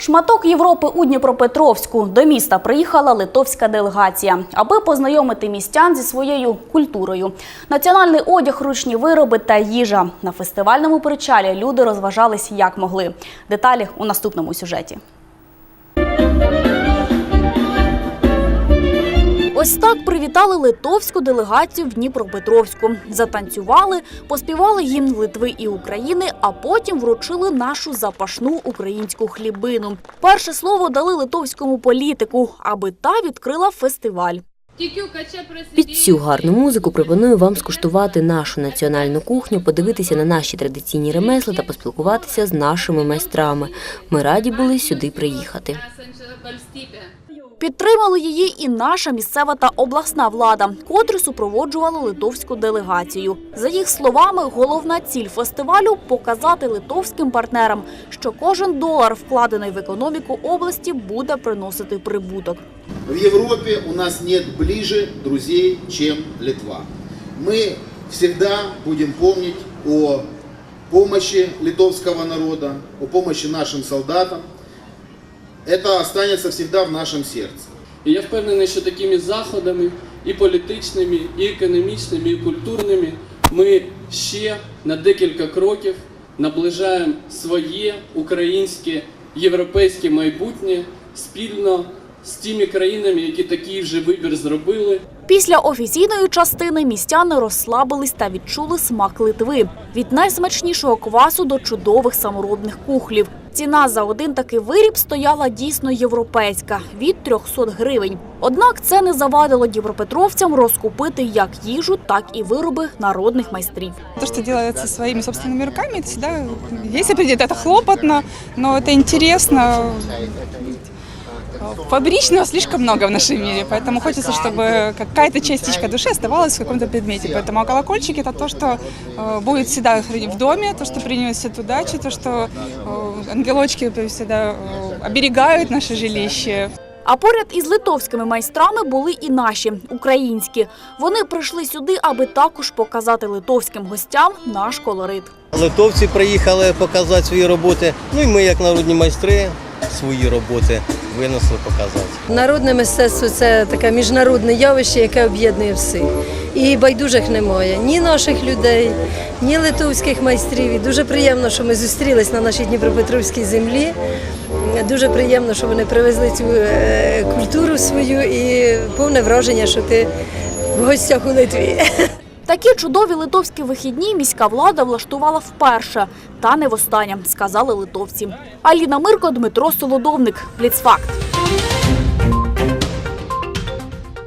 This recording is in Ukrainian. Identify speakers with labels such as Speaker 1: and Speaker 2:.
Speaker 1: Шматок Європи у Дніпропетровську до міста приїхала литовська делегація, аби познайомити містян зі своєю культурою. Національний одяг, ручні вироби та їжа. На фестивальному причалі люди розважались як могли. Деталі у наступному сюжеті. Ось так привітали литовську делегацію в Дніпропетровську. Затанцювали, поспівали гімн Литви і України, а потім вручили нашу запашну українську хлібину. Перше слово дали литовському політику, аби та відкрила фестиваль.
Speaker 2: Під цю гарну музику пропоную вам скуштувати нашу національну кухню, подивитися на наші традиційні ремесла та поспілкуватися з нашими майстрами. Ми раді були сюди приїхати.
Speaker 1: Підтримали її і наша місцева та обласна влада, котрі супроводжували литовську делегацію. За їх словами, головна ціль фестивалю показати литовським партнерам, що кожен долар, вкладений в економіку області, буде приносити прибуток.
Speaker 3: В Европе у нас нет ближе друзей, чем Литва. Мы всегда будем помнить о помощи литовского народа, о помощи нашим солдатам. Это останется всегда в нашем сердце.
Speaker 4: І я впевнений, що такими заходами і політичними, і економічними, і культурними ми ще на декілька кроків наближаємо своє українське європейське майбутнє спільно з тими країнами, які такий вже вибір зробили.
Speaker 1: Після офіційної частини містяни розслабились та відчули смак Литви. Від найсмачнішого квасу до чудових саморобних кухлів. Ціна за один такий виріб стояла дійсно європейська – від 300 гривень. Однак це не завадило дніпропетровцям розкупити як їжу, так і вироби народних майстрів.
Speaker 5: То, что делается своими собственными руками, это всегда, если придет, это хлопотно, но это интересно. Фабричного слишком много в нашем мире, поэтому хочется, чтобы какая-то частичка души оставалась в каком-то предмете. Поэтому колокольчик это то, что э, будет всегда хранить в доме, то, что принесет удачи, то, что э, ангелочки всегда э, оберегают наше жилище.
Speaker 1: А поряд із литовськими майстрами були і наші, українські. Вони прийшли сюди, аби також показати литовським гостям наш колорит.
Speaker 6: Литовці приїхали показати свої роботи. Ну і ми, як народні майстри, свої роботи винесли показати.
Speaker 7: Народне мистецтво це таке міжнародне явище, яке об'єднує всіх. І байдужих немає ні наших людей, ні литовських майстрів. І дуже приємно, що ми зустрілись на нашій Дніпропетровській землі. Дуже приємно, що вони привезли цю е, культуру свою і повне враження, що ти в гостях у Литві.
Speaker 1: Такі чудові литовські вихідні міська влада влаштувала вперше, та не востаннє, сказали литовці. Аліна Мирко, Дмитро Солодовник. Бліцфакт.